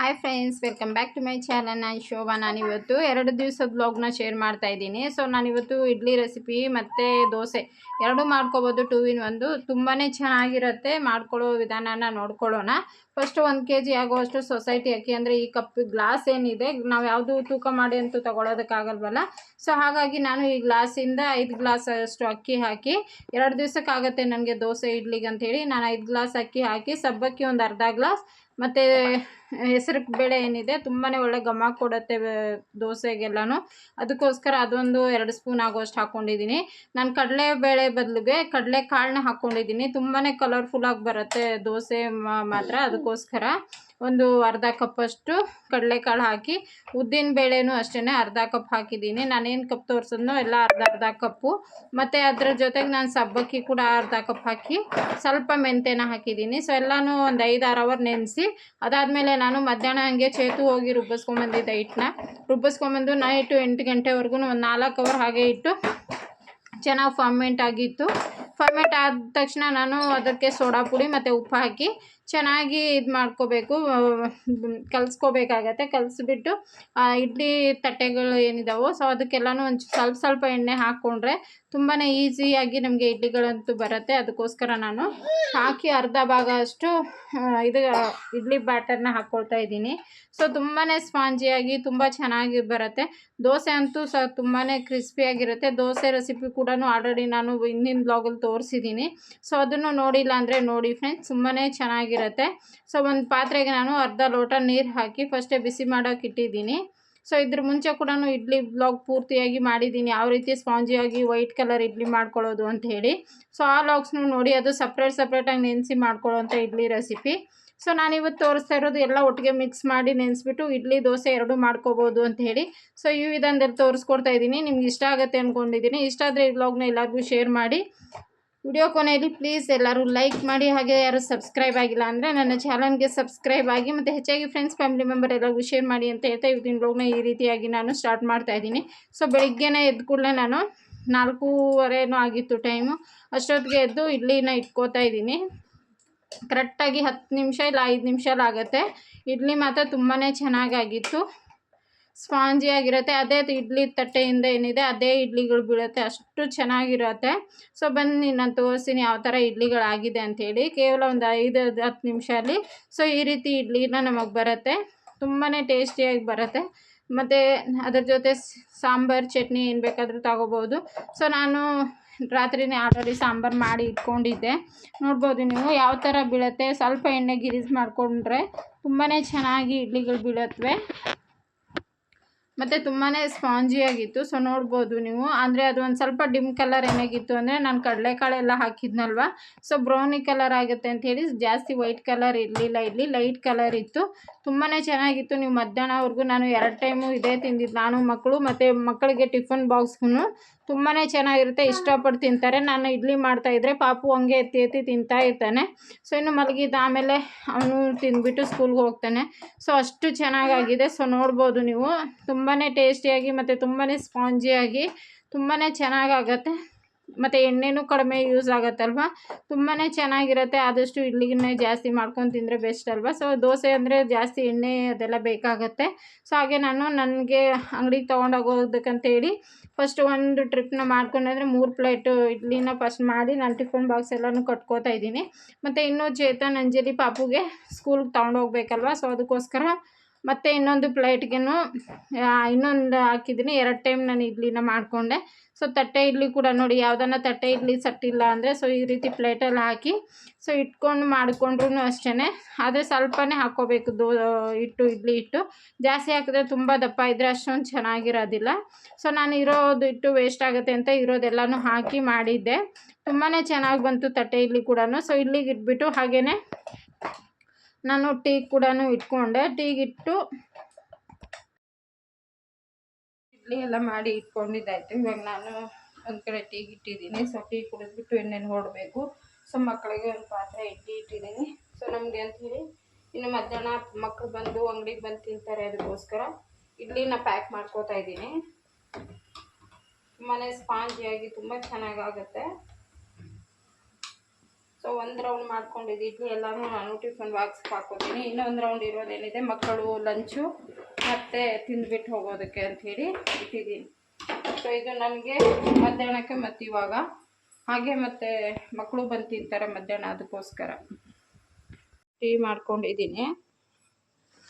Hi friends welcome back to my channel ನಾನು ಶೋಭಾ. ನಾನಿವತ್ತು ಎರಡು ದಿವಸದ ಬ್ಲಾಗ್ನ ಶೇರ್ ಮಾಡ್ತಾ ಇದ್ದೀನಿ. ಸೊ ನಾನಿವತ್ತು ಇಡ್ಲಿ ರೆಸಿಪಿ ಮತ್ತು ದೋಸೆ ಎರಡು ಮಾಡ್ಕೋಬೋದು. ಟೂ ಇನ್ ಒಂದು. ತುಂಬಾ ಚೆನ್ನಾಗಿರುತ್ತೆ. ಮಾಡ್ಕೊಳ್ಳೋ ವಿಧಾನನ ನೋಡ್ಕೊಳ್ಳೋಣ. ಫಸ್ಟು ಒಂದು ಕೆ ಜಿ ಆಗುವಷ್ಟು ಸೊಸೈಟಿ ಅಕ್ಕಿ. ಅಂದರೆ ಈ ಕಪ್ ಗ್ಲಾಸ್ ಏನಿದೆ, ನಾವು ಯಾವುದು ತೂಕ ಮಾಡಿ ಅಂತೂ ತೊಗೊಳೋದಕ್ಕಾಗಲ್ವಲ್ಲ? ಸೊ ಹಾಗಾಗಿ ನಾನು ಈ ಗ್ಲಾಸಿಂದ ಐದು ಗ್ಲಾಸ್ ಅಷ್ಟು ಅಕ್ಕಿ ಹಾಕಿ, ಎರಡು ದಿವಸಕ್ಕಾಗತ್ತೆ ನನಗೆ ದೋಸೆ ಇಡ್ಲಿಗೆ ಅಂಥೇಳಿ ನಾನು ಐದು ಗ್ಲಾಸ್ ಅಕ್ಕಿ ಹಾಕಿ, ಸಬ್ಬಕ್ಕಿ ಒಂದು ಅರ್ಧ ಗ್ಲಾಸ್ ಮತ್ತು ಹೆಸರು ಬೇಳೆ ಏನಿದೆ ತುಂಬಾ ಒಳ್ಳೆ ಘಮ ಕೊಡುತ್ತೆ ದೋಸೆಗೆಲ್ಲನೂ. ಅದಕ್ಕೋಸ್ಕರ ಅದೊಂದು ಎರಡು ಸ್ಪೂನ್ ಆಗೋಷ್ಟು ಹಾಕ್ಕೊಂಡಿದ್ದೀನಿ ನಾನು ಕಡಲೆಬೇಳೆ ಬದಲಿಗೆ ಕಡಲೆ ಕಾಳನ್ನ ಹಾಕ್ಕೊಂಡಿದ್ದೀನಿ ತುಂಬಾ ಕಲರ್ಫುಲ್ಲಾಗಿ ಬರುತ್ತೆ ದೋಸೆ ಮಾತ್ರ. ಅದಕ್ಕೋಸ್ಕರ ಒಂದು ಅರ್ಧ ಕಪ್ಪಷ್ಟು ಕಡಲೆಕಾಳು ಹಾಕಿ, ಉದ್ದಿನ ಬೇಳೆನೂ ಅಷ್ಟೇ ಅರ್ಧ ಕಪ್ ಹಾಕಿದ್ದೀನಿ. ನಾನೇನು ಕಪ್ ತೋರಿಸಿದ್ನೋ ಎಲ್ಲ ಅರ್ಧ ಅರ್ಧ ಕಪ್ಪು ಮತ್ತು ಅದ್ರ ಜೊತೆಗೆ ನಾನು ಸಬ್ಬಕ್ಕಿ ಕೂಡ ಅರ್ಧ ಕಪ್ ಹಾಕಿ, ಸ್ವಲ್ಪ ಮೆಂತೆನ ಹಾಕಿದ್ದೀನಿ. ಸೊ ಎಲ್ಲನೂ ಒಂದು ಐದು ಆರು ಅವರ್ ನೆನೆಸಿ, ಅದಾದಮೇಲೆ ನಾನು ಮಧ್ಯಾಹ್ನ ಹಂಗೆ ಚೇತು ಹೋಗಿ ರುಬ್ಬಿಸ್ಕೊಂಬಂದಿದ್ದೆ ಹಿಟ್ಟನ್ನ. ರುಬ್ಬಿಸ್ಕೊಂಬಂದು ನೈಟು ಎಂಟು ಗಂಟೆವರೆಗೂ ಒಂದು ನಾಲ್ಕು ಅವರ್ ಹಾಗೆ ಇಟ್ಟು, ಚೆನ್ನಾಗಿ ಫರ್ಮೆಂಟ್ ಆಗಿತ್ತು. ಫರ್ಮೆಂಟ್ ಆದ ತಕ್ಷಣ ನಾನು ಅದಕ್ಕೆ ಸೋಡಾ ಪುಡಿ ಮತ್ತು ಉಪ್ಪು ಹಾಕಿ ಚೆನ್ನಾಗಿ ಇದು ಮಾಡ್ಕೋಬೇಕು ಕಲಿಸ್ಕೋಬೇಕಾಗತ್ತೆ. ಕಲಿಸ್ಬಿಟ್ಟು ಇಡ್ಲಿ ತಟ್ಟೆಗಳು ಏನಿದಾವೋ ಸೊ ಅದಕ್ಕೆಲ್ಲನೂ ಒಂದು ಸ್ವಲ್ಪ ಸ್ವಲ್ಪ ಎಣ್ಣೆ ಹಾಕ್ಕೊಂಡ್ರೆ ತುಂಬಾ ಈಸಿಯಾಗಿ ನಮಗೆ ಇಡ್ಲಿಗಳಂತೂ ಬರುತ್ತೆ. ಅದಕ್ಕೋಸ್ಕರ ನಾನು ಹಾಕಿ ಅರ್ಧ ಭಾಗ ಅಷ್ಟು ಇದು, ಇಡ್ಲಿ ಬ್ಯಾಟರ್ನ ಹಾಕ್ಕೊಳ್ತಾ ಇದ್ದೀನಿ. ಸೊ ತುಂಬಾ ಸ್ಪಾಂಜಿಯಾಗಿ, ತುಂಬ ಚೆನ್ನಾಗಿ ಬರುತ್ತೆ. ದೋಸೆ ಅಂತೂ ಸ ತುಂಬಾ ಕ್ರಿಸ್ಪಿಯಾಗಿರುತ್ತೆ. ದೋಸೆ ರೆಸಿಪಿ ಕೂಡ ಆಲ್ರೆಡಿ ನಾನು ಹಿಂದಿನ ಬ್ಲಾಗಲ್ಲಿ ತೋರಿಸಿದ್ದೀನಿ. ಸೊ ಅದನ್ನು ನೋಡಿಲ್ಲ ಅಂದರೆ ನೋಡಿ ಫ್ರೆಂಡ್ಸ್ ತುಂಬಾ ಚೆನ್ನಾಗಿರುತ್ತೆ. ಸೊ ಒಂದು ಪಾತ್ರೆಗೆ ನಾನು ಅರ್ಧ ಲೋಟ ನೀರು ಹಾಕಿ ಫಸ್ಟೇ ಬಿಸಿ ಮಾಡೋಕೆ ಇಟ್ಟಿದ್ದೀನಿ. ಸೊ ಇದ್ರ ಮುಂಚೆ ಕೂಡ ಇಡ್ಲಿ ಬ್ಲಾಗ್ ಪೂರ್ತಿಯಾಗಿ ಮಾಡಿದ್ದೀನಿ. ಯಾವ ರೀತಿ ಸ್ಪಾಂಜಿಯಾಗಿ ವೈಟ್ ಕಲರ್ ಇಡ್ಲಿ ಮಾಡ್ಕೊಳ್ಳೋದು ಅಂತ ಹೇಳಿ. ಸೊ ಆ ಲಾಗ್ಸ್ನು ನೋಡಿ, ಅದು ಸಪ್ರೇಟ್ ಸಪ್ರೇಟಾಗಿ ನೆನೆಸಿ ಮಾಡ್ಕೊಳ್ಳೋಂಥ ಇಡ್ಲಿ ರೆಸಿಪಿ. ಸೊ ನಾನಿವತ್ತು ತೋರಿಸ್ತಾ ಇರೋದು ಎಲ್ಲ ಒಟ್ಟಿಗೆ ಮಿಕ್ಸ್ ಮಾಡಿ ನೆನೆಸ್ಬಿಟ್ಟು ಇಡ್ಲಿ, ದೋಸೆ ಎರಡು ಮಾಡ್ಕೋಬೋದು ಅಂತ ಹೇಳಿ. ಸೊ ಈ ವಿಧಾನದಲ್ಲಿ ತೋರಿಸ್ಕೊಡ್ತಾ ಇದ್ದೀನಿ. ನಿಮ್ಗೆ ಇಷ್ಟ ಆಗುತ್ತೆ ಅಂದ್ಕೊಂಡಿದ್ದೀನಿ ಇಷ್ಟ ಆದರೆ ಈ ಬ್ಲಾಗ್ನ ಎಲ್ಲರಿಗೂ ಶೇರ್ ಮಾಡಿ. ವಿಡಿಯೋ ಕೊನೆಯಲ್ಲಿ ಪ್ಲೀಸ್ ಎಲ್ಲರೂ ಲೈಕ್ ಮಾಡಿ, ಹಾಗೆ ಯಾರು ಸಬ್ಸ್ಕ್ರೈಬ್ ಆಗಿಲ್ಲ ಅಂದರೆ ನನ್ನ ಚಾನಲ್ಗೆ ಸಬ್ಸ್ಕ್ರೈಬ್ ಆಗಿ, ಮತ್ತು ಹೆಚ್ಚಾಗಿ ಫ್ರೆಂಡ್ಸ್ ಫ್ಯಾಮಿಲಿ ಮೆಂಬರ್ ಎಲ್ಲರಿಗೂ ಶೇರ್ ಮಾಡಿ ಅಂತ ಹೇಳ್ತಾ ಇವತ್ತಿನ ಬ್ಲಾಗ್ನ ಈ ರೀತಿಯಾಗಿ ನಾನು ಸ್ಟಾರ್ಟ್ ಮಾಡ್ತಾ ಇದ್ದೀನಿ. ಸೊ ಬೆಳಿಗ್ಗೆನೇ ಎದ್ದು ಕೂಡಲೇ ನಾನು ನಾಲ್ಕೂವರೆನೂ ಆಗಿತ್ತು ಟೈಮು ಅಷ್ಟೊತ್ತಿಗೆ ಎದ್ದು ಇಡ್ಲಿನ ಇಟ್ಕೋತಾ ಇದ್ದೀನಿ. ಕರೆಕ್ಟಾಗಿ ಹತ್ತು ನಿಮಿಷ ಇಲ್ಲ ಐದು ನಿಮಿಷ ಆಗುತ್ತೆ. ಇಡ್ಲಿ ಮಾತ್ರ ತುಂಬಾ ಚೆನ್ನಾಗಾಗಿತ್ತು. ಸ್ಪಾಂಜಿಯಾಗಿರುತ್ತೆ ಅದೇ ಇಡ್ಲಿ ತಟ್ಟೆಯಿಂದ ಏನಿದೆ ಅದೇ ಇಡ್ಲಿಗಳು ಬೀಳುತ್ತೆ, ಅಷ್ಟು ಚೆನ್ನಾಗಿರುತ್ತೆ. ಸೊ ಬನ್ನಿ, ನಾನು ತೋರಿಸ್ತೀನಿ ಯಾವ ಥರ ಇಡ್ಲಿಗಳಾಗಿದೆ ಅಂಥೇಳಿ ಕೇವಲ ಒಂದು ಐದು, ಹತ್ತು ನಿಮಿಷದಲ್ಲಿ ಸೊ ಈ ರೀತಿ ಇಡ್ಲಿನ ನಮಗೆ ಬರುತ್ತೆ. ತುಂಬಾ ಟೇಸ್ಟಿಯಾಗಿ ಬರುತ್ತೆ. ಮತ್ತು ಅದ್ರ ಜೊತೆ ಸಾಂಬಾರು ಚಟ್ನಿ ಏನು ಬೇಕಾದರೂ ತಗೋಬೋದು. ಸೊ ನಾನು ರಾತ್ರಿನೇ ಆಲ್ರೆಡಿ ಸಾಂಬಾರು ಮಾಡಿ ಇಟ್ಕೊಂಡಿದ್ದೆ. ನೋಡ್ಬೋದು ನೀವು ಯಾವ ಥರ ಬೀಳುತ್ತೆ. ಸ್ವಲ್ಪ ಎಣ್ಣೆ ಗಿರಿಸ್ ಮಾಡಿಕೊಂಡ್ರೆ ತುಂಬಾ ಚೆನ್ನಾಗಿ ಇಡ್ಲಿಗಳು ಬೀಳತ್ವೆ. ಮತ್ತು ತುಂಬಾ ಸ್ಪಾಂಜಿಯಾಗಿತ್ತು ಸೊ ನೋಡ್ಬೋದು ನೀವು. ಅಂದರೆ ಅದು ಒಂದು ಸ್ವಲ್ಪ ಡಿಮ್ ಕಲರ್ ಏನಾಗಿತ್ತು ಅಂದರೆ ನಾನು ಕಡಲೆಕಾಳೆಲ್ಲ ಹಾಕಿದ್ನಲ್ವ? ಸೊ ಬ್ರೌನಿ ಕಲರ್ ಆಗುತ್ತೆ ಅಂತ ಹೇಳಿ ಜಾಸ್ತಿ ವೈಟ್ ಕಲರ್ ಇರಲಿಲ್ಲ, ಇಲ್ಲಿ ಲೈಟ್ ಕಲರ್ ಇತ್ತು. ತುಂಬಾ ಚೆನ್ನಾಗಿತ್ತು. ನೀವು ಮಧ್ಯಾಹ್ನವರೆಗೂ ನಾನು ಎರಡು ಟೈಮು ಇದೇ ತಿಂದಿದ್ದು ನಾನು, ಮಕ್ಕಳು ಮತ್ತು ಮಕ್ಕಳಿಗೆ ಟಿಫನ್ ಬಾಕ್ಸ್ಗೂ ತುಂಬಾ ಚೆನ್ನಾಗಿರುತ್ತೆ, ಇಷ್ಟಪಟ್ಟು ತಿಂತಾರೆ. ನಾನು ಇಡ್ಲಿ ಮಾಡ್ತಾಯಿದ್ರೆ ಪಾಪು ಹಂಗೆ ಎತ್ತಿ ಎತ್ತಿ ತಿಂತಾ ಇರ್ತಾನೆ. ಸೊ, ಇನ್ನು ಮಲಗಿದ ಆಮೇಲೆ ಅವನು ತಿಂದ್ಬಿಟ್ಟು ಸ್ಕೂಲ್ಗೆ ಹೋಗ್ತಾನೆ. ಸೊ, ಅಷ್ಟು ಚೆನ್ನಾಗಾಗಿದೆ. ಸೊ, ನೋಡ್ಬೋದು ನೀವು. ತುಂಬಾ ಟೇಸ್ಟಿಯಾಗಿ ಮತ್ತು ತುಂಬಾ ಸ್ಪಾಂಜಿಯಾಗಿ ತುಂಬಾ ಚೆನ್ನಾಗಾಗತ್ತೆ. ಮತ್ತು ಎಣ್ಣೆನೂ ಕಡಿಮೆ ಯೂಸ್ ಆಗುತ್ತಲ್ವ? ತುಂಬಾ ಚೆನ್ನಾಗಿರುತ್ತೆ, ಆದಷ್ಟು ಇಡ್ಲಿಗಿನ್ನೇ ಜಾಸ್ತಿ ಮಾಡ್ಕೊಂಡು ತಿಂದರೆ ಬೆಸ್ಟ್ ಅಲ್ವಾ? ಸೊ ದೋಸೆ ಅಂದರೆ ಜಾಸ್ತಿ ಎಣ್ಣೆ ಅದೆಲ್ಲ ಬೇಕಾಗುತ್ತೆ. ಸೊ ಹಾಗೆ ನಾನು ನನಗೆ ಅಂಗಡಿಗೆ ತೊಗೊಂಡೋಗೋದಕ್ಕಂತೇಳಿ ಫಸ್ಟ್ ಒಂದು ಟ್ರಿಪ್ನ ಮಾಡ್ಕೊಂಡಂದ್ರೆ ಮೂರು ಪ್ಲೇಟು ಇಡ್ಲಿನ ಫಸ್ಟ್ ಮಾಡಿ ನಾನು ಟಿಫನ್ ಬಾಕ್ಸ್ ಎಲ್ಲನೂ ಕಟ್ಕೋತಾ ಇದ್ದೀನಿ. ಮತ್ತು ಇನ್ನೂ ಚೇತನ್, ಅಂಜಲಿ ಪಾಪುಗೆ ಸ್ಕೂಲ್ಗೆ ತೊಗೊಂಡೋಗ್ಬೇಕಲ್ವ? ಸೊ ಅದಕ್ಕೋಸ್ಕರ ಮತ್ತು ಇನ್ನೊಂದು ಪ್ಲೇಟ್ಗೆನೂ ಇನ್ನೊಂದು ಹಾಕಿದ್ದೀನಿ. ಎರಡು ಟೈಮ್ ನಾನು ಇಡ್ಲಿನ ಮಾಡಿಕೊಂಡೆ. ಸೊ, ತಟ್ಟೆ ಇಡ್ಲಿ ಕೂಡ ನೋಡಿ, ಯಾವುದನ್ನ ತಟ್ಟೆ ಇಡ್ಲಿ ಸಟ್ಟಿಲ್ಲ ಅಂದರೆ, ಸೊ, ಈ ರೀತಿ ಪ್ಲೇಟಲ್ಲಿ ಹಾಕಿ, ಸೊ, ಇಟ್ಕೊಂಡು ಮಾಡಿಕೊಂಡ್ರೂ ಅಷ್ಟೇ ಆದರೆ ಸ್ವಲ್ಪನೇ ಹಾಕ್ಕೋಬೇಕು, ದೋ, ಹಿಟ್ಟು, ಇಡ್ಲಿ ಹಿಟ್ಟು. ಜಾಸ್ತಿ ಹಾಕಿದ್ರೆ ತುಂಬ ದಪ್ಪ ಇದ್ದರೆ ಅಷ್ಟೊಂದು ಚೆನ್ನಾಗಿರೋದಿಲ್ಲ. ಸೊ, ನಾನು ಇರೋದು ಹಿಟ್ಟು ವೇಸ್ಟ್ ಆಗುತ್ತೆ ಅಂತ ಇರೋದೆಲ್ಲನೂ ಹಾಕಿ ಮಾಡಿದ್ದೆ. ತುಂಬಾ ಚೆನ್ನಾಗಿ ಬಂತು ತಟ್ಟೆ ಇಡ್ಲಿ ಕೂಡ ಸೊ, ಇಡ್ಲಿಗೆ ಇಟ್ಬಿಟ್ಟು ಹಾಗೆಯೇ ನಾನು ಟೀ ಕೂಡ ಇಟ್ಕೊಂಡೆ. ಟೀಗಿಟ್ಟು ಇಡ್ಲಿ ಎಲ್ಲ ಮಾಡಿ ಇಟ್ಕೊಂಡಿದ್ದಾಯ್ತು ಇವಾಗ ನಾನು ಒಂದು ಕಡೆ ಟೀಗೆ ಇಟ್ಟಿದ್ದೀನಿ ಸೊ ಟೀ ಕುಡಿದ್ಬಿಟ್ಟು ಎಣ್ಣೆನ ಹೊಡಬೇಕು. ಸೊ ಮಕ್ಕಳಿಗೆ ಒಂದು ಪಾತ್ರೆ ಇಡ್ಲಿ ಇಟ್ಟಿದ್ದೀನಿ. ಸೊ ನಮಗೆ ಅಂಥೇಳಿ ಇನ್ನು ಮಧ್ಯಾಹ್ನ ಮಕ್ಕಳು ಬಂದು ಅಂಗಡಿಗೆ ಬಂದು ತಿಂತಾರೆ ಅದಕ್ಕೋಸ್ಕರ ಇಡ್ಲಿನ ಪ್ಯಾಕ್ ಮಾಡ್ಕೋತಾ ಇದ್ದೀನಿ. ತುಂಬಾ ಸ್ಪಾಂಜಿಯಾಗಿ ತುಂಬ ಚೆನ್ನಾಗಾಗುತ್ತೆ. ಸೊ ಒಂದು ರೌಂಡ್ ಮಾಡ್ಕೊಂಡಿದ್ದು ಇಡ್ಲಿ ಎಲ್ಲನೂ ನಾನು ಟಿಫನ್ ಬಾಕ್ಸ್ಗೆ ಹಾಕೋತೀನಿ. ಇನ್ನೊಂದು ರೌಂಡ್ ಇರೋದೇನಿದೆ ಮಕ್ಕಳು ಲಂಚು ಮತ್ತು ತಿಂದ್ಬಿಟ್ಟು ಹೋಗೋದಕ್ಕೆ ಅಂಥೇಳಿ ಇಟ್ಟಿದ್ದೀನಿ ಸೊ ಇದು ನನಗೆ ಮಧ್ಯಾಹ್ನಕ್ಕೆ ಮತ್ತು ಇವಾಗ. ಹಾಗೆ ಮತ್ತು ಮಕ್ಕಳು ಬಂದು ತಿಂತಾರೆ ಮಧ್ಯಾಹ್ನ ಅದಕ್ಕೋಸ್ಕರ ಟೀ ಮಾಡ್ಕೊಂಡಿದ್ದೀನಿ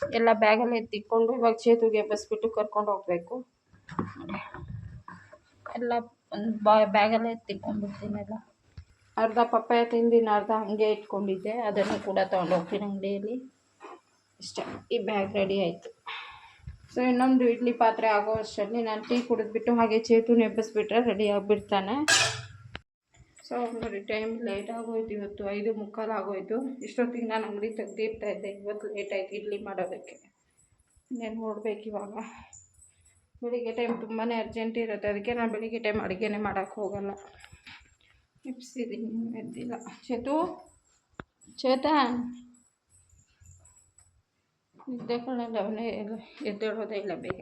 ಎಲ್ಲ ಬ್ಯಾಗಲ್ಲಿ ಎತ್ತಿಟ್ಕೊಂಡು ಇವಾಗ ಚೇತುಗೆ ಬಸ್ಬಿಟ್ಟು ಕರ್ಕೊಂಡು ಹೋಗಬೇಕು. ಎಲ್ಲ ಒಂದು ಬಾ ಬ್ಯಾಗಲ್ಲೇ ಎತ್ತಿಟ್ಕೊಂಡ್ಬಿಡ್ತೀನಿ ಎಲ್ಲ. ಅರ್ಧ ಪಪ್ಪಾಯ ತಿಂದಿನ ಅರ್ಧ ಹಾಗೆ ಇಟ್ಕೊಂಡಿದ್ದೆ. ಅದನ್ನು ಕೂಡ ತೊಗೊಂಡೋಗ್ತೀನಿ ಅಂಗಡಿಯಲ್ಲಿ. ಇಷ್ಟ, ಈ ಬ್ಯಾಗ್ ರೆಡಿ ಆಯಿತು. ಸೊ ಇನ್ನೊಂದು ಇಡ್ಲಿ ಪಾತ್ರೆ ಆಗೋ ಅಷ್ಟರಲ್ಲಿ ನಾನು ಟೀ ಕುಡಿದ್ಬಿಟ್ಟು ಹಾಗೆ ಚೇತು ನೆಬ್ಬಿಸ್ಬಿಟ್ರೆ ರೆಡಿ ಆಗಿಬಿಡ್ತಾನೆ. ಸೊ ನೋಡಿ ಟೈಮ್ ಲೇಟ್ ಆಗೋಯ್ತು ಇವತ್ತು. ಐದು ಮುಕ್ಕಾಲು ಆಗೋಯ್ತು. ಇಷ್ಟೊತ್ತಿಗೆ ನಾನು ಅಂಗಡಿ ತೆಗ್ದಿರ್ತಾ ಇದ್ದೆ. ಇವತ್ತು ಲೇಟ್ ಆಯಿತು ಇಡ್ಲಿ ಮಾಡೋದಕ್ಕೆ. ಇನ್ನೇನು ನೋಡ್ಬೇಕು ಇವಾಗ. ಬೆಳಿಗ್ಗೆ ಟೈಮ್ ತುಂಬಾ ಅರ್ಜೆಂಟ್ ಇರುತ್ತೆ. ಅದಕ್ಕೆ ನಾನು ಬೆಳಿಗ್ಗೆ ಟೈಮ್ ಅಡುಗೆನೇ ಮಾಡೋಕ್ಕೆ ಹೋಗಲ್ಲ. ಎಪ್ಸಿದ್ದೀನಿ ಎದ್ದಿಲ್ಲ ಚೇತು? ಚೇತ? ನಿದ್ದೆ ಕಳೆಲ್ಲ ಅವನೇ ಎದ್ದೇಳೋದೇ ಇಲ್ಲ ಬೇಗ.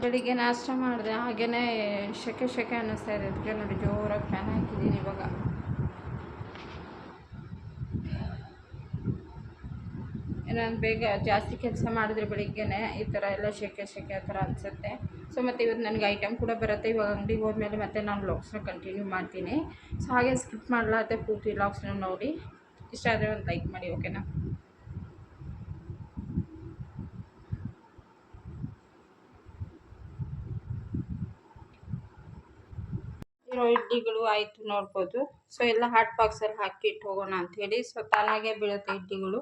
ಬೆಳಿಗ್ಗೆ ನಾಷ್ಟ ಮಾಡಿದೆ. ಹಾಗೆಯೇ ಶೆಕೆ ಶೆಕೆ ಅನ್ನಿಸ್ತಾ ಇದೆ. ಅದಕ್ಕೆ ನೋಡಿ ಜೋರಾಗಿ ಫ್ಯಾನ್ ಹಾಕಿದ್ದೀನಿ ಇವಾಗ. ನಾನು ಬೇಗ ಜಾಸ್ತಿ ಕೆಲಸ ಮಾಡಿದ್ರೆ ಬೆಳಿಗ್ಗೆನೆ ಈ ಥರ ಎಲ್ಲ ಶೆಕೆ ಶೆಕೆ ಆ ಥರ ಅನಿಸುತ್ತೆ. ಸೊ ಮತ್ತು ಇವತ್ತು ನನಗೆ ಐಟಮ್ ಕೂಡ ಬರುತ್ತೆ. ಇವಾಗ ಅಂಗಡಿಗೆ ಹೋದ್ಮೇಲೆ ಮತ್ತೆ ನಾನು ನ ಕಂಟಿನ್ಯೂ ಮಾಡ್ತೀನಿ. ಸೊ ಹಾಗೆ ಸ್ಕಿಪ್ ಮಾಡಲಾರ್ದೆ ಪೂರ್ತಿ ಲಾಗ್ಸ್ನ ನೋಡಿ. ಇಷ್ಟ ಆದರೆ ಒಂದು ಲೈಕ್ ಮಾಡಿ ಓಕೆನಾ ಇರೋ ಇಡ್ಲಿಗಳು ಆಯಿತು ನೋಡ್ಬೋದು. ಸೊ ಎಲ್ಲ ಹಾಟ್ ಬಾಕ್ಸಲ್ಲಿ ಹಾಕಿ ಇಟ್ಟು ಹೋಗೋಣ ಅಂಥೇಳಿ ಸೊ ತಾನಾಗೆ ಬೀಳುತ್ತೆ ಇಡ್ಲಿಗಳು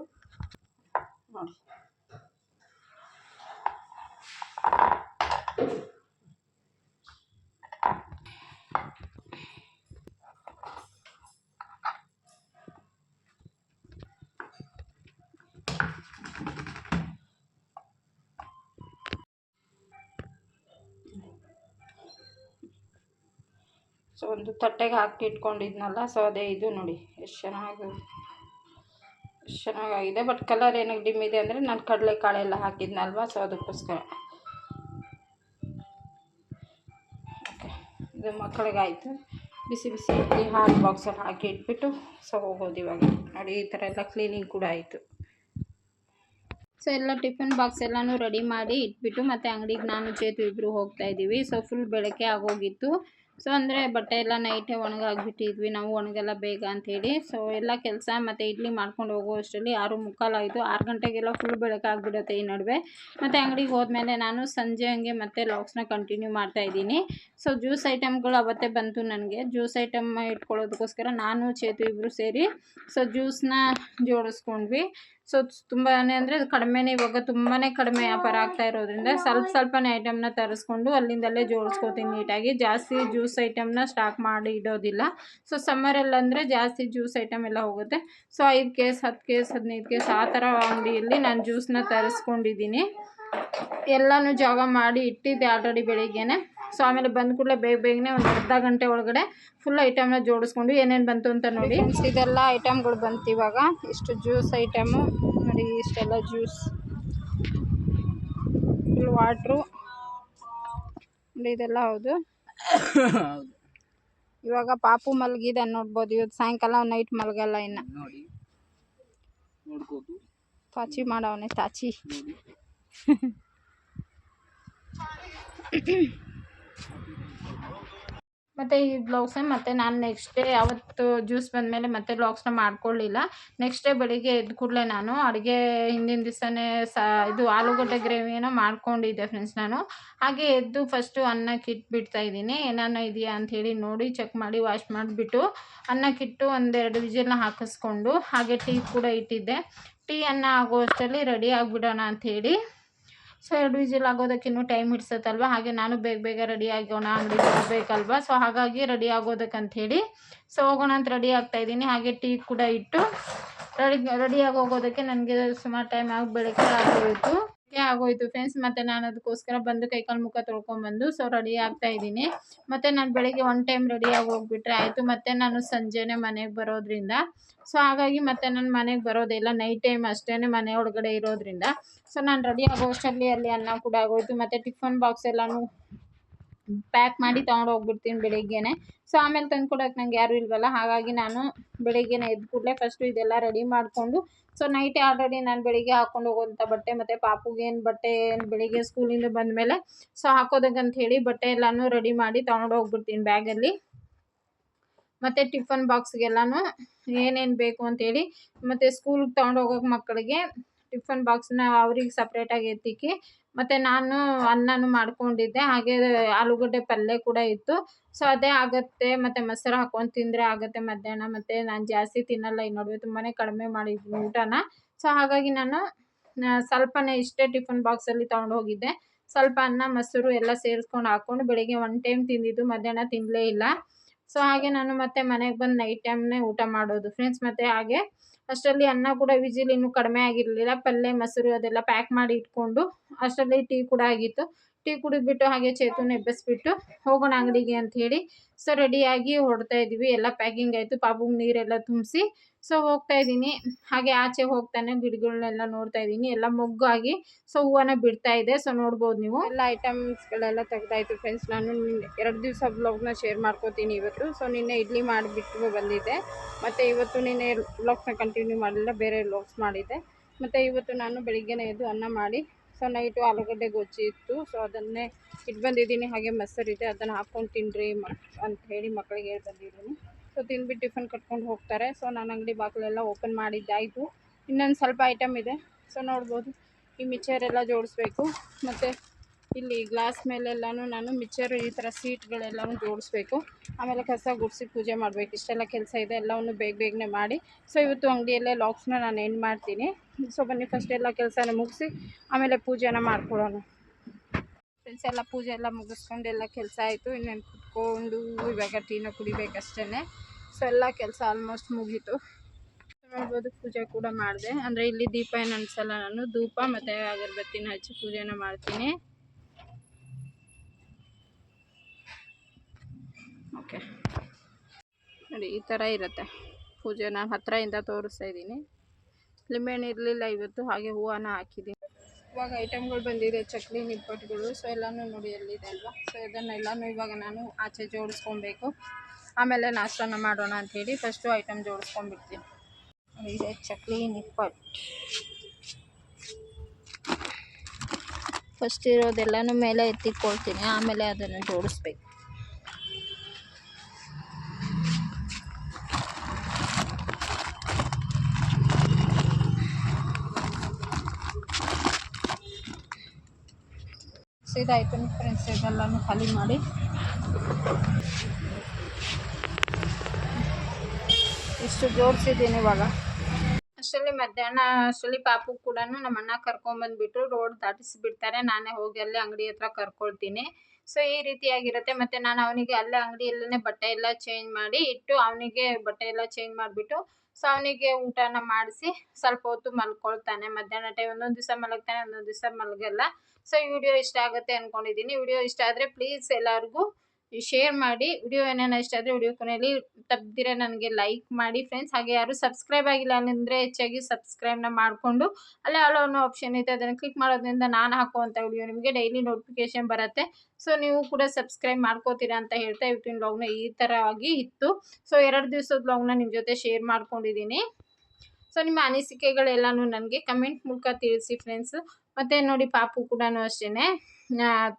ಸೊ ಒಂದು ತಟ್ಟೆಗೆ ಹಾಕಿ ಇಟ್ಕೊಂಡಿದ್ನಲ್ಲ ಸೊ ಅದೇ ಇದು ನೋಡಿ. ಎಷ್ಟು ಚೆನ್ನಾಗಿ, ಎಷ್ಟು ಚೆನ್ನಾಗಾಗಿದೆ. ಬಟ್ ಕಲರ್ ಏನಕ್ಕೆ ಡಿಮ್ ಇದೆ ಅಂದರೆ ನಾನು ಕಡಲೆ ಕಾಳೆಲ್ಲ ಹಾಕಿದ್ನಲ್ವ ಸೊ ಅದಕ್ಕೋಸ್ಕರ. ಓಕೆ ಇದು ಮಕ್ಕಳಿಗಾಯಿತು. ಬಿಸಿ ಬಿಸಿ ಇಡ್ಲಿ ಹಾಟ್ ಬಾಕ್ಸಲ್ಲಿ ಹಾಕಿ ಇಟ್ಬಿಟ್ಟು ಸೊ ಹೋಗೋದು ಇವಾಗ. ನೋಡಿ, ಈ ಥರ ಎಲ್ಲ ಕ್ಲೀನಿಂಗ್ ಕೂಡ ಆಯಿತು. ಸೊ ಎಲ್ಲ ಟಿಫಿನ್ ಬಾಕ್ಸ್ ಎಲ್ಲನೂ ರೆಡಿ ಮಾಡಿ ಇಟ್ಬಿಟ್ಟು, ಮತ್ತು ಅಂಗಡಿಗೆ ನಾನು, ಚೇತು ಇಬ್ಬರು ಹೋಗ್ತಾ ಇದ್ದೀವಿ. ಸೊ ಫುಲ್ ಬೆಳಗ್ಗೆ ಆಗೋಗಿತ್ತು. ಸೊ ಅಂದರೆ ಬಟ್ಟೆ ಎಲ್ಲ ನೈಟೇ ಒಣಗಾಕ್ಬಿಟ್ಟಿದ್ವಿ ನಾವು ಒಣಗೆಲ್ಲ ಬೇಗ ಅಂಥೇಳಿ. ಸೊ ಎಲ್ಲ ಕೆಲಸ ಮತ್ತು ಇಡ್ಲಿ ಮಾಡ್ಕೊಂಡು ಹೋಗೋ ಅಷ್ಟರಲ್ಲಿ ಆರು ಮುಕ್ಕಾಲಾಯಿತು. ಆರು ಗಂಟೆಗೆಲ್ಲ ಫುಲ್ ಬೆಳಕಾಗ್ಬಿಡುತ್ತೆ ಈ ನಡುವೆ. ಮತ್ತು ಅಂಗಡಿಗೆ ಹೋದ್ಮೇಲೆ ನಾನು ಸಂಜೆ ಹಂಗೆ ಮತ್ತೆ ಲಾಗ್ಸ್ನ ಕಂಟಿನ್ಯೂ ಮಾಡ್ತಾ ಇದ್ದೀನಿ. ಸೊ ಜ್ಯೂಸ್ ಐಟಮ್ಗಳು ಅವತ್ತೇ ಬಂತು ನನಗೆ. ಜ್ಯೂಸ್ ಐಟಮ್ ಇಟ್ಕೊಳ್ಳೋದಕ್ಕೋಸ್ಕರ ನಾನು ಚೇತು ಇಬ್ಬರು ಸೇರಿ ಸೊ ಜ್ಯೂಸ್ನ ಜೋಡಿಸ್ಕೊಂಡ್ವಿ. ಸೊ ತುಂಬಾನೇ ಅಂದರೆ ಕಡಿಮೆನೇ, ಇವಾಗ ತುಂಬಾನೇ ಕಡಿಮೆ ವ್ಯಾಪಾರ ಆಗ್ತಾ ಇರೋದ್ರಿಂದ ಸ್ವಲ್ಪ ಸ್ವಲ್ಪನೇ ಐಟಮ್ನ ತರಿಸ್ಕೊಂಡು ಅಲ್ಲಿಂದಲ್ಲೇ ಜೋಡಿಸ್ಕೋತೀನಿ ನೀಟಾಗಿ. ಜಾಸ್ತಿ ಜ್ಯೂಸ್ ಐಟಮ್ನ ಸ್ಟಾಕ್ ಮಾಡಿ ಇಡೋದಿಲ್ಲ. ಸೊ ಸಮ್ಮರಲ್ಲಿ ಅಂದರೆ ಜಾಸ್ತಿ ಜ್ಯೂಸ್ ಐಟಮ್ ಎಲ್ಲ ಹೋಗುತ್ತೆ. ಸೊ ಐದು ಕೇಸ್ ಹತ್ತು ಕೇಸ್ ಹದಿನೈದು ಕೇಸ್ ಆ ಥರ ಅಂಗಡಿಯಲ್ಲಿ ನಾನು ಜ್ಯೂಸನ್ನ ತರಿಸ್ಕೊಂಡಿದ್ದೀನಿ. ಎಲ್ಲನೂ ಜಾಗ ಮಾಡಿ ಇಟ್ಟಿದ್ದೆ ಆಲ್ರೆಡಿ ಬೆಳಿಗ್ಗೆನೆ. ಸೊ ಆಮೇಲೆ ಬಂದ ಕೂಡಲೇ ಬೇಗ ಬೇಗನೆ ಒಂದು ಅರ್ಧ ಗಂಟೆ ಒಳಗಡೆ ಫುಲ್ ಐಟಮ್ನ ಜೋಡಿಸ್ಕೊಂಡು ಏನೇನು ಬಂತು ಅಂತ ನೋಡಿ. ಇದೆಲ್ಲ ಐಟಮ್ಗಳು ಬಂತು ಇವಾಗ. ಇಷ್ಟು ಜ್ಯೂಸ್ ಐಟಮು ನೋಡಿ ಇಷ್ಟೆಲ್ಲ ಜ್ಯೂಸ್ ಫುಲ್ ವಾಟ್ರು ನೋಡಿ ಇದೆಲ್ಲ ಹೌದು. ಇವಾಗ ಪಾಪು ಮಲಗಿದೆ ನೋಡ್ಬೋದು. ಇವತ್ತು ಸಾಯಂಕಾಲ ನೈಟ್ ಮಲಗಲ್ಲ ಇನ್ನು. ಪಾಚಿ ತಾಚಿ ಮಾಡವನೆ ತಾಚಿ. ಮತ್ತು ಈ ಬ್ಲೌಸ್ ಮತ್ತೆ ನಾನು ನೆಕ್ಸ್ಟ್ ಡೇ ಅವತ್ತು ಜ್ಯೂಸ್ ಬಂದಮೇಲೆ ಮತ್ತೆ ಬ್ಲೌಸ್ನ ಮಾಡ್ಕೊಳ್ಳಿಲ್ಲ. ನೆಕ್ಸ್ಟ್ ಡೇ ಬೆಳಿಗ್ಗೆ ಎದ್ದ ಕೂಡಲೇ ನಾನು ಅಡುಗೆ ಹಿಂದಿನ ದಿವಸನೇ ಇದು ಆಲೂಗಡ್ಡೆ ಗ್ರೇವಿಯನ್ನು ಮಾಡ್ಕೊಂಡಿದ್ದೆ ಫ್ರೆಂಡ್ಸ್ ನಾನು. ಹಾಗೆ ಎದ್ದು ಫಸ್ಟು ಅನ್ನಕ್ಕೆ ಇಟ್ಬಿಡ್ತಾ ಇದ್ದೀನಿ. ಏನಾನ ಇದೆಯಾ ಅಂಥೇಳಿ ನೋಡಿ ಚೆಕ್ ಮಾಡಿ ವಾಶ್ ಮಾಡಿಬಿಟ್ಟು ಅನ್ನಕ್ಕಿಟ್ಟು ಒಂದೆರಡು ವಿಜಿಲ್ನ ಹಾಕಿಸ್ಕೊಂಡು ಹಾಗೆ ಟೀ ಕೂಡ ಇಟ್ಟಿದ್ದೆ. ಟೀ ಅನ್ನ ಆಗೋ ಅಷ್ಟರಲ್ಲಿ ರೆಡಿ ಆಗಿಬಿಡೋಣ ಅಂಥೇಳಿ ಸೊ ಎರಡು ವಿಜಿಲ್ ಆಗೋದಕ್ಕೆ ಇನ್ನೂ ಟೈಮ್ ಹಿಡ್ಸತ್ತಲ್ವ? ಹಾಗೆ ನಾನು ಬೇಗ ಬೇಗ ರೆಡಿ ಆಗೋಣ ಅಂಗಡಿಗೆ ಹೋಗ್ಬೇಕಲ್ವ? ಸೊ ಹಾಗಾಗಿ ರೆಡಿ ಆಗೋದಕ್ಕಂಥೇಳಿ ಸೊ ಹೋಗೋಣ ಅಂತ ರೆಡಿ ಆಗ್ತಾ ಇದ್ದೀನಿ. ಹಾಗೆ ಟೀ ಕೂಡ ಇಟ್ಟು ರೆಡಿ ರೆಡಿಯಾಗಿ ಹೋಗೋದಕ್ಕೆ ನನಗೆ ಸುಮಾರು ಟೈಮ್ ಆಗಿ, ಬೆಳಗ್ಗೆ ಆಗೋಯಿತು. ಆಗೋಯ್ತು. ಫ್ರೆಂಡ್ಸ್ ಮತ್ತು ನಾನು ಅದಕ್ಕೋಸ್ಕರ ಬಂದು ಕೈಕಾಲು ಮುಖ ತೊಳ್ಕೊಂಬಂದು ಸೊ ರೆಡಿ ಆಗ್ತಾ ಇದ್ದೀನಿ. ಮತ್ತು ನಾನು ಬೆಳಿಗ್ಗೆ ಒನ್ ಟೈಮ್ ರೆಡಿಯಾಗಿ ಹೋಗ್ಬಿಟ್ರೆ ಆಯಿತು. ಮತ್ತು ನಾನು ಸಂಜೆನೇ ಮನೆಗೆ ಬರೋದ್ರಿಂದ. ಸೊ ಹಾಗಾಗಿ ಮತ್ತೆ ನಾನು ಮನೆಗೆ ಬರೋದಿಲ್ಲ. ನೈಟ್ ಟೈಮ್ ಅಷ್ಟೇ ಮನೆ ಒಳಗಡೆ ಇರೋದ್ರಿಂದ. ಸೊ ನಾನು ರೆಡಿ ಆಗೋ ಅಷ್ಟರಲ್ಲಿ ಅಲ್ಲಿ ಅನ್ನ ಕೂಡ ಆಗೋಯ್ತು. ಮತ್ತು ಟಿಫನ್ ಬಾಕ್ಸ್ ಎಲ್ಲನೂ ಪ್ಯಾಕ್ ಮಾಡಿ ತೊಗೊಂಡು ಹೋಗ್ಬಿಡ್ತೀನಿ ಬೆಳಿಗ್ಗೆನೆ. ಸೊ ಆಮೇಲೆ ತಂದು ಕೊಡೋಕೆ ನಂಗೆ ಯಾರು ಇಲ್ವಲ್ಲ? ಹಾಗಾಗಿ ನಾನು ಬೆಳಿಗ್ಗೆನೆ ಎದ್ದು ಕೂಡಲೇ ಫಸ್ಟು ಇದೆಲ್ಲ ರೆಡಿ ಮಾಡಿಕೊಂಡು ಸೊ ನೈಟೇ ಆಲ್ರೆಡಿ ನಾನು ಬೆಳಿಗ್ಗೆ ಹಾಕ್ಕೊಂಡು ಹೋಗುವಂಥ ಬಟ್ಟೆ ಮತ್ತು ಪಾಪುಗೇನು ಬಟ್ಟೆ ಏನು ಬೆಳಿಗ್ಗೆ ಸ್ಕೂಲಿಂದ ಬಂದ ಮೇಲೆ ಸೊ ಹಾಕೋದಕ್ಕಂತ ಹೇಳಿ ಬಟ್ಟೆ ಎಲ್ಲನೂ ರೆಡಿ ಮಾಡಿ ತೊಗೊಂಡು ಹೋಗ್ಬಿಡ್ತೀನಿ ಬ್ಯಾಗಲ್ಲಿ. ಮತ್ತು ಟಿಫನ್ ಬಾಕ್ಸ್ಗೆಲ್ಲನೂ ಏನೇನು ಬೇಕು ಅಂತೇಳಿ, ಮತ್ತು ಸ್ಕೂಲ್ಗೆ ತೊಗೊಂಡು ಹೋಗೋಕೆ ಮಕ್ಕಳಿಗೆ ಟಿಫನ್ ಬಾಕ್ಸ್ನ ಅವ್ರಿಗೆ ಸಪ್ರೇಟಾಗಿ ಎತ್ತಿಕ್ಕಿ ಮತ್ತು ನಾನು ಅನ್ನನೂ ಮಾಡ್ಕೊಂಡಿದ್ದೆ. ಹಾಗೆ ಆಲೂಗಡ್ಡೆ ಪಲ್ಯ ಕೂಡ ಇತ್ತು. ಸೊ ಅದೇ ಆಗುತ್ತೆ. ಮತ್ತು ಮೊಸರು ಹಾಕ್ಕೊಂಡು ತಿಂದರೆ ಆಗುತ್ತೆ ಮಧ್ಯಾಹ್ನ. ಮತ್ತು ನಾನು ಜಾಸ್ತಿ ತಿನ್ನಲ್ಲ. ಈ ನಡುವೆ ತುಂಬಾ ಕಡಿಮೆ ಮಾಡಿದ್ವಿ ಊಟನ. ಸೊ ಹಾಗಾಗಿ ನಾನು ಸ್ವಲ್ಪನೇ ಇಷ್ಟೇ ಟಿಫನ್ ಬಾಕ್ಸಲ್ಲಿ ತೊಗೊಂಡು ಹೋಗಿದ್ದೆ. ಸ್ವಲ್ಪ ಅನ್ನ, ಮೊಸರು ಎಲ್ಲ ಸೇರಿಸ್ಕೊಂಡು ಹಾಕೊಂಡು ಬೆಳಿಗ್ಗೆ ಒನ್ ಟೈಮ್ ತಿಂದಿದ್ದು. ಮಧ್ಯಾಹ್ನ ತಿನ್ನಲೇ ಇಲ್ಲ. ಸೊ ಹಾಗೆ ನಾನು ಮತ್ತೆ ಮನೆಗೆ ಬಂದು ನೈಟ್ ಟೈಮ್ನೇ ಊಟ ಮಾಡೋದು. ಫ್ರೆಂಡ್ಸ್ ಮತ್ತೆ ಹಾಗೆ ಅಷ್ಟರಲ್ಲಿ ಅನ್ನ ಕೂಡ ವಿಜಿಲ್ ಇನ್ನೂ ಕಡಿಮೆ ಆಗಿರಲಿಲ್ಲ. ಪಲ್ಯ ಮೊಸರು ಅದೆಲ್ಲ ಪ್ಯಾಕ್ ಮಾಡಿ ಇಟ್ಕೊಂಡು ಅಷ್ಟರಲ್ಲಿ ಟೀ ಕೂಡ ಆಗಿತ್ತು. ಟೀ ಕುಡಿದ್ಬಿಟ್ಟು ಹಾಗೆ ಚೇತುನ ಎಬ್ಬಿಸ್ಬಿಟ್ಟು ಹೋಗೋಣ ಅಂಗಡಿಗೆ ಅಂತ ಹೇಳಿ ಸೊ ರೆಡಿಯಾಗಿ ಹೊಡ್ತಾ ಇದ್ದೀವಿ. ಎಲ್ಲ ಪ್ಯಾಕಿಂಗ್ ಆಯಿತು. ಪಾಪುಗೆ ನೀರೆಲ್ಲ ತುಂಬಿಸಿ. ಸೊ ಹೋಗ್ತಾ ಇದ್ದೀನಿ. ಹಾಗೆ ಆಚೆ ಹೋಗ್ತಾನೆ ಗಿಡಗಳನ್ನೆಲ್ಲ ನೋಡ್ತಾ ಇದ್ದೀನಿ. ಎಲ್ಲ ಮೊಗ್ಗಾಗಿ ಸೊ ಹೂವನ್ನ ಬಿಡ್ತಾ ಇದೆ. ಸೊ ನೋಡ್ಬೋದು ನೀವು. ಎಲ್ಲ ಐಟಮ್ಸ್ಗಳೆಲ್ಲ ತೆಗ್ದಾಯ್ತು ಫ್ರೆಂಡ್ಸ್ ನಾನು ಎರಡು ದಿವಸ ಬ್ಲಾಗ್ನ ಶೇರ್ ಮಾಡ್ಕೋತೀನಿ ಇವತ್ತು. ಸೊ ನಿನ್ನೆ ಇಡ್ಲಿ ಮಾಡಿಬಿಟ್ಟು ಬಂದಿದ್ದೆ. ಮತ್ತು ಇವತ್ತು ನಿನ್ನೆ ಬ್ಲಾಗ್ಸ್ನ ಕಂಟಿನ್ಯೂ ಮಾಡಲಿಲ್ಲ ಬೇರೆ ಬ್ಲಾಗ್ಸ್ ಮಾಡಿದ್ದೆ. ಮತ್ತು ಇವತ್ತು ನಾನು ಬೆಳಿಗ್ಗೆನೇ ಎದ್ದು ಅನ್ನ ಮಾಡಿ ಸೊ ನೈಟು ಆಲೂಗಡ್ಡೆ ಗೊಜ್ಜಿ ಇತ್ತು. ಸೊ ಅದನ್ನೇ ಇಟ್ಟು ಬಂದಿದ್ದೀನಿ. ಹಾಗೆ ಮೊಸರಿದೆ ಅದನ್ನು ಹಾಕ್ಕೊಂಡು ತಿನ್ನಿರಿ ಅಂತ ಹೇಳಿ ಮಕ್ಕಳಿಗೆ ಹೇಳಿ ಬಂದಿದ್ದೀನಿ. ಸೊ ತಿಂದ್ಬಿಟ್ಟು ಟಿಫನ್ ಕಟ್ಕೊಂಡು ಹೋಗ್ತಾರೆ. ಸೊ ನಾನು ಅಂಗಡಿ ಬಾಗಿಲೆಲ್ಲ ಓಪನ್ ಮಾಡಿದ್ದಾಯಿತು. ಇನ್ನೊಂದು ಸ್ವಲ್ಪ ಐಟಮ್ ಇದೆ. ಸೊ ನೋಡ್ಬೋದು. ಈ ಮಿಕ್ಚರೆಲ್ಲ ಜೋಡಿಸ್ಬೇಕು. ಮತ್ತು ಇಲ್ಲಿ ಗ್ಲಾಸ್ ಮೇಲೆಲ್ಲನೂ ನಾನು ಮಿಕ್ಚರ್ ಈ ಥರ ಸೀಟ್ಗಳೆಲ್ಲನೂ ಜೋಡಿಸ್ಬೇಕು. ಆಮೇಲೆ ಕಸ ಗುಡಿಸಿ ಪೂಜೆ ಮಾಡಬೇಕು. ಇಷ್ಟೆಲ್ಲ ಕೆಲಸ ಇದೆ. ಎಲ್ಲವನ್ನು ಬೇಗ ಬೇಗನೆ ಮಾಡಿ. ಸೊ ಇವತ್ತು ಅಂಗಡಿಯಲ್ಲೇ ಲಾಕ್ಸ್ನ ನಾನು ಎಂಡ್ ಮಾಡ್ತೀನಿ. ಸೊ ಬನ್ನಿ ಫಸ್ಟ್ ಎಲ್ಲ ಕೆಲಸನ ಮುಗಿಸಿ, ಆಮೇಲೆ ಪೂಜೆನ ಮಾಡ್ಕೊಡೋಣ. ಫ್ರೆಂಡ್ಸ್ ಎಲ್ಲ ಪೂಜೆ ಎಲ್ಲ ಮುಗಿಸ್ಕೊಂಡು ಎಲ್ಲ ಕೆಲಸ ಆಯಿತು. ಇನ್ನೇನು ಕುತ್ಕೊಂಡು ಇವಾಗ ಟೀನ ಕುಡಿಬೇಕಷ್ಟೇ ಸೊ ಎಲ್ಲ ಕೆಲಸ ಆಲ್ಮೋಸ್ಟ್ ಮುಗೀತು. ನೋಡ್ಬೋದು, ಪೂಜೆ ಕೂಡ ಮಾಡಿದೆ. ಅಂದರೆ ಇಲ್ಲಿ ದೀಪ ಏನು ಅನ್ಸಲ್ಲ ನಾನು. ಧೂಪ ಮತ್ತು ಅಗರಬತ್ತಿನ ಹಚ್ಚಿ ಪೂಜೆನ ಮಾಡ್ತೀನಿ. ಓಕೆ. ನೋಡಿ, ಈ ಥರ ಇರುತ್ತೆ. ಪೂಜೆ ನಾನು ಹತ್ತಿರದಿಂದ ತೋರಿಸ್ತಾ ಇದ್ದೀನಿ. ಲಿಂಬೆಹಣ್ಣು ಇರಲಿಲ್ಲ, ಇವತ್ತು ಹಾಗೆ ಹೂವನ್ನ ಹಾಕಿದ್ದೀನಿ. ಇವಾಗ ಐಟಮ್ಗಳು ಬಂದಿದೆ, ಚಕ್ಲಿ, ನಿಪ್ಪಟ್ಟುಗಳು. ಸೊ ಎಲ್ಲಾನು ನೋಡಿ, ಎಲ್ಲಿದೆ ಅಲ್ವಾ? ಸೊ ಇದನ್ನೆಲ್ಲನೂ ಇವಾಗ ನಾನು ಆಚೆ ಜೋಡಿಸ್ಕೊಬೇಕು. ಆಮೇಲೆ ನಾಷ್ಟನ ಮಾಡೋಣ ಅಂಥೇಳಿ ಫಸ್ಟು ಐಟಮ್ ಜೋಡಿಸ್ಕೊಂಡ್ಬಿಡ್ತೀನಿ. ಇದೆ ಚಕ್ಲಿ, ನಿಪ್ಪಟ್ಟು. ಫಸ್ಟ್ ಇರೋದೆಲ್ಲನೂ ಮೇಲೆ ಎತ್ತಿಕೊಳ್ತೀನಿ, ಆಮೇಲೆ ಅದನ್ನು ಜೋಡಿಸ್ಬೇಕು. ಇದಾಯಿತು ಫ್ರೆಂಡ್ಸ್ ಇದೆಲ್ಲನೂ ಖಾಲಿ ಮಾಡಿ. ಇಷ್ಟು ಜೋಡಿಸಿದ್ದೀನಿ ಇವಾಗ. ಅಷ್ಟರಲ್ಲಿ ಮಧ್ಯಾಹ್ನ ಅಷ್ಟರಲ್ಲಿ ಪಾಪು ಕೂಡ ನಮ್ಮ ಅಣ್ಣ ಕರ್ಕೊಂಬಂದ್ಬಿಟ್ಟು ರೋಡ್ ದಾಟಿಸಿಬಿಡ್ತಾರೆ. ನಾನೇ ಹೋಗಿ ಅಲ್ಲೇ ಅಂಗಡಿ ಹತ್ರ ಕರ್ಕೊಳ್ತೀನಿ. ಸೊ ಈ ರೀತಿಯಾಗಿರುತ್ತೆ. ಮತ್ತೆ ನಾನು ಅವನಿಗೆ ಅಲ್ಲೇ ಅಂಗಡಿಯಲ್ಲೇ ಬಟ್ಟೆ ಎಲ್ಲ ಚೇಂಜ್ ಮಾಡಿ ಇಟ್ಟು ಅವನಿಗೆ ಬಟ್ಟೆ ಎಲ್ಲ ಚೇಂಜ್ ಮಾಡಿಬಿಟ್ಟು ಸೊ ಅವನಿಗೆ ಊಟನ ಮಾಡಿಸಿ ಸ್ವಲ್ಪ ಹೊತ್ತು ಮಲ್ಕೊಳ್ತಾನೆ. ಮಧ್ಯಾಹ್ನ ಟೈಮ್ ಒಂದೊಂದು ದಿವಸ ಮಲಗ್ತಾನೆ, ಒಂದೊಂದು ದಿವಸ ಮಲಗಲ್ಲ. ಸೊ ಈ ವಿಡಿಯೋ ಇಷ್ಟ ಆಗುತ್ತೆ ಅಂದ್ಕೊಂಡಿದ್ದೀನಿ ವಿಡಿಯೋ ಇಷ್ಟ ಆದರೆ ಪ್ಲೀಸ್ ಎಲ್ಲರಿಗೂ ಶೇರ್ ಮಾಡಿ. ವಿಡಿಯೋ ಏನೇನು ಇಷ್ಟ ಆದರೆ ವಿಡಿಯೋ ಕೊನೆಯಲ್ಲಿ ತಪ್ಪದಿರ ನನಗೆ ಲೈಕ್ ಮಾಡಿ ಫ್ರೆಂಡ್ಸ್ ಹಾಗೆ ಯಾರು ಸಬ್ಸ್ಕ್ರೈಬ್ ಆಗಿಲ್ಲ ಅಂದರೆ ಹೆಚ್ಚಾಗಿ ಸಬ್ಸ್ಕ್ರೈಬ್ನ ಮಾಡಿಕೊಂಡು, ಅಲ್ಲೇ ಆಲ್ ಅನ್ನೋ ಆಪ್ಷನ್ ಇದೆ ಅದನ್ನು ಕ್ಲಿಕ್ ಮಾಡೋದ್ರಿಂದ ನಾನು ಹಾಕುವಂಥ ವಿಡಿಯೋ ನಿಮಗೆ ಡೈಲಿ ನೋಟಿಫಿಕೇಶನ್ ಬರುತ್ತೆ. ಸೊ ನೀವು ಕೂಡ ಸಬ್ಸ್ಕ್ರೈಬ್ ಮಾಡ್ಕೋತೀರಾ ಅಂತ ಹೇಳ್ತಾ ಇವತ್ತಿನ ಬ್ಲಾಗ್ನ ಈ ಥರ ಆಗಿ ಇತ್ತು. ಸೊ ಎರಡು ದಿವಸದ ಬ್ಲಾಗ್ನ ನಿಮ್ಮ ಜೊತೆ ಶೇರ್ ಮಾಡ್ಕೊಂಡಿದ್ದೀನಿ. ಸೊ ನಿಮ್ಮ ಅನಿಸಿಕೆಗಳೆಲ್ಲನೂ ನನಗೆ ಕಮೆಂಟ್ ಮೂಲಕ ತಿಳಿಸಿ ಫ್ರೆಂಡ್ಸ್ ಮತ್ತು ನೋಡಿ ಪಾಪು ಕೂಡ ಅಷ್ಟೇ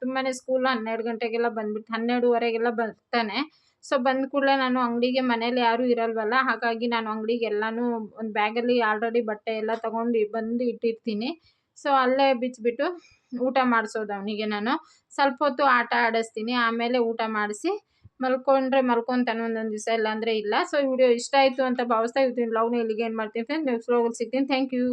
ತುಂಬಾ ಸ್ಕೂಲ್ ಹನ್ನೆರಡು ಗಂಟೆಗೆಲ್ಲ ಬಂದ್ಬಿಟ್ಟು ಹನ್ನೆರಡುವರೆಗೆಲ್ಲ ಬರ್ತಾನೆ. ಸೊ ಬಂದ ಕೂಡಲೇ ನಾನು ಅಂಗಡಿಗೆ ಮನೇಲಿ ಯಾರೂ ಇರಲ್ವಲ್ಲ, ಹಾಗಾಗಿ ನಾನು ಅಂಗಡಿಗೆ ಎಲ್ಲನೂ ಒಂದು ಬ್ಯಾಗಲ್ಲಿ ಆಲ್ರೆಡಿ ಬಟ್ಟೆ ಎಲ್ಲ ತೊಗೊಂಡು ಬಂದು ಇಟ್ಟಿರ್ತೀನಿ. ಸೊ ಅಲ್ಲೇ ಬಿಚ್ಚಿಬಿಟ್ಟು ಊಟ ಮಾಡಿಸೋದು ಅವನಿಗೆ ನಾನು. ಸ್ವಲ್ಪ ಹೊತ್ತು ಆಟ ಆಡಿಸ್ತೀನಿ, ಆಮೇಲೆ ಊಟ ಮಾಡಿಸಿ ಮಲ್ಕೊಂಡ್ರೆ ಮಲ್ಕೊತಾನೆ ಒಂದೊಂದು ದಿವಸ, ಇಲ್ಲಾಂದರೆ ಇಲ್ಲ. ಸೊ ಈ ವಿಡಿಯೋ ಇಷ್ಟ ಆಯಿತು ಅಂತ ಭಾವಿಸ್ತಾ ಬ್ಲಾಗ್ ಬ್ಲಾಗ್ನ ಇಲ್ಲಿಗೆ ಏನು ಮಾಡ್ತೀನಿ ಫ್ರೆಂಡ್ಸ್ ನೆಕ್ಸ್ಟ್ ಬ್ಲಾಗಲ್ಲಿ ಸಿಗ್ತೀನಿ. Thank you